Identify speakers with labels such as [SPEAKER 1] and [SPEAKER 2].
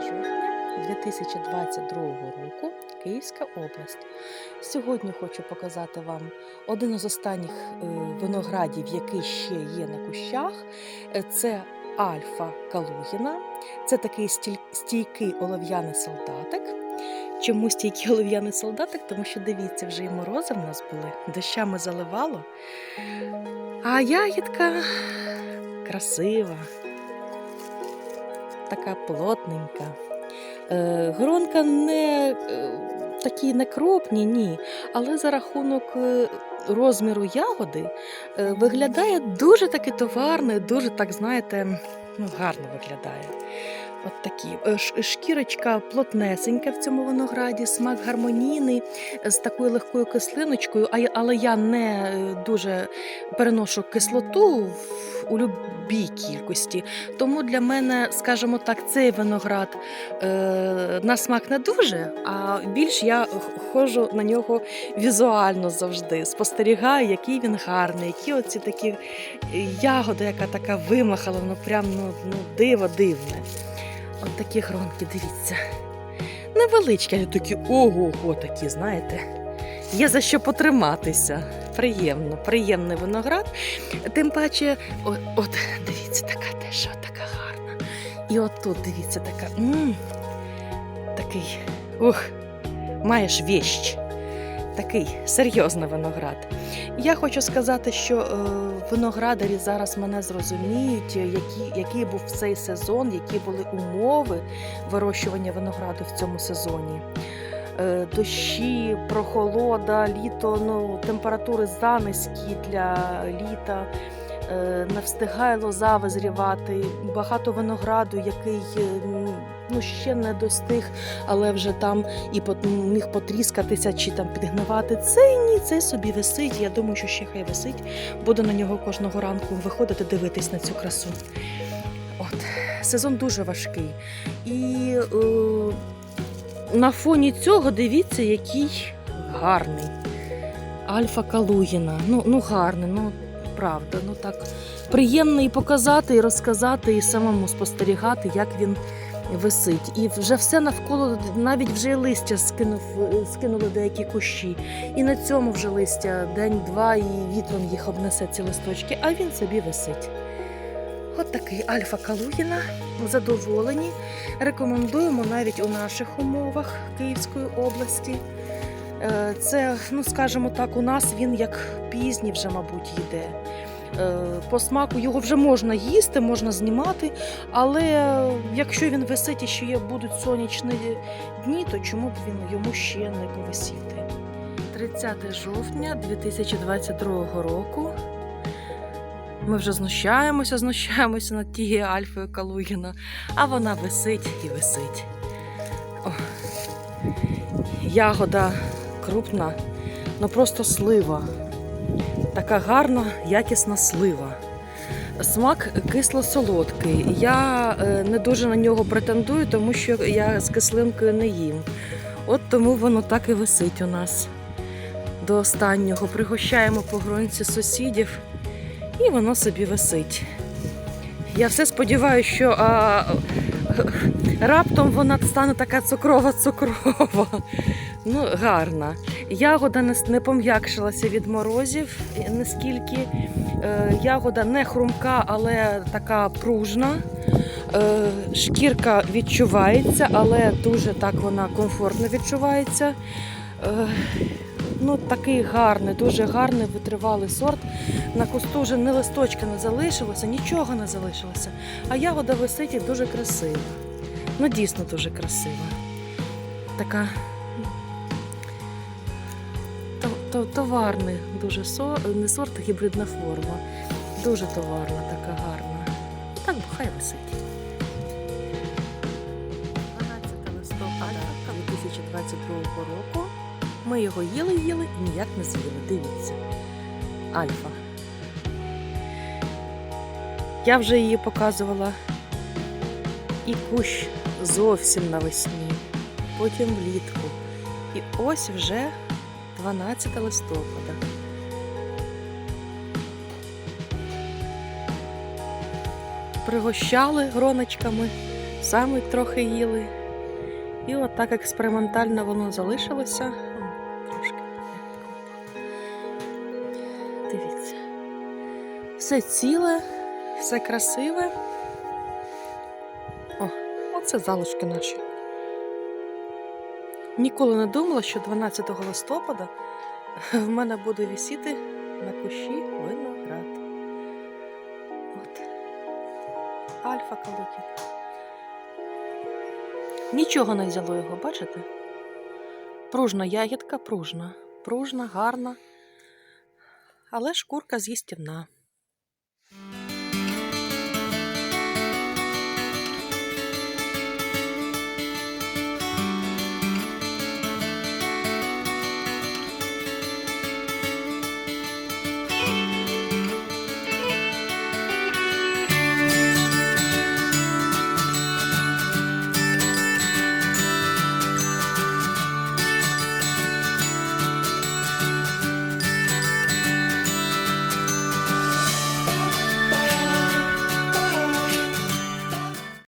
[SPEAKER 1] жовтня 2022 року Київська область. Сьогодні хочу показати вам один із останніх е, виноградів, який ще є на кущах. Е, Це Альфа Калугіна. Це такий стійкий олов'яний солдатик. Чому стійкий олов'яний солдатик? Тому що дивіться, вже і морози в нас були, дощами заливало. А ягідка красива, така плотненька. Е, Гронка не е, такі не крупні, ні. Але за рахунок е, розміру ягоди виглядає дуже таки товарно, дуже так, знаєте, ну, гарно виглядає. От такі. Е, Шкірочка плотнесенька в цьому винограді, смак гармонійний, з такою легкою кислиночкою, але я не е, дуже переношу кислоту у любій кількості. Тому для мене, скажімо так, цей виноград е, на смак не дуже, а більш я ходжу на нього візуально завжди. Спостерігаю, який він гарний, які оці такі ягоди, яка така вимахала, ну прям ну, ну диво дивне. От такі гронки, дивіться. Невеличкі, але такі ого-го такі, знаєте. Є за що потриматися. Приємно, приємний виноград. Тим паче, от, от дивіться, така теж от така гарна. І от тут, дивіться, така. м такий. Ух, маєш віщ. Такий серйозний виноград. Я хочу сказати, що е, виноградарі зараз мене зрозуміють, які, який був цей сезон, які були умови вирощування винограду в цьому сезоні. Е, дощі, прохолода, літо, ну, температури занизькі для літа. Е, Не встигає лоза визрівати, багато винограду, який ну, ще не достиг, але вже там і міг потріскатися чи там підгнивати. Цей ні, цей собі висить. Я думаю, що ще хай висить. Буду на нього кожного ранку виходити, дивитись на цю красу. От, сезон дуже важкий. І е, на фоні цього дивіться, який гарний. Альфа Калугіна. Ну, ну гарний, ну правда. Ну так приємно і показати, і розказати, і самому спостерігати, як він висить. І вже все навколо, навіть вже листя скинув, скинули деякі кущі. І на цьому вже листя день-два, і вітром їх обнесе ці листочки, а він собі висить. От такий Альфа Калугіна. Задоволені. Рекомендуємо навіть у наших умовах Київської області. Е, Це, ну скажімо так, у нас він як пізній вже, мабуть, йде. Е, По смаку його вже можна їсти, можна знімати, але якщо він висить і ще є, будуть сонячні дні, то чому б він йому ще не повисіти? 30 жовтня 2022 року. Ми вже знущаємося, знущаємося над тією Альфою Калугіна, а вона висить і висить. О. Ягода крупна, ну просто слива. Така гарна, якісна слива. Смак кисло-солодкий. Я е, не дуже на нього претендую, тому що я з кислинкою не їм. От тому воно так і висить у нас до останнього. Пригощаємо по гронці сусідів, і воно собі висить. Я все сподіваюся, що а, раптом вона стане така цукрова-цукрова. Ну, гарна. Ягода не, не пом'якшилася від морозів наскільки. Е, ягода не хрумка, але така пружна. Е, шкірка відчувається, але дуже так вона комфортно відчувається. Е, ну, такий гарний, дуже гарний витривалий сорт. На кусту вже ні листочка не залишилося, нічого не залишилося. А ягода висить і дуже красива. Ну, дійсно дуже красива. Така товарний дуже со, не сорт, а гібридна форма. Дуже товарна, така гарна. Так, бо хай висить. 12 листопада 2022 року. Ми його їли, їли і ніяк не з'їли. Дивіться. Альфа. Я вже її показувала і кущ зовсім навесні, потім влітку. І ось вже 12 листопада. Пригощали гроночками, самі трохи їли. І отак експериментально воно залишилося. О, трошки. Дивіться. Все ціле, все красиве. О, оце залишки наші. Ніколи не думала, що 12 листопада в мене буде висіти на кущі виноград. От. Альфа калитін. Нічого не взяло його, бачите? Пружна ягідка, пружна, пружна, гарна, але шкурка з'їстівна.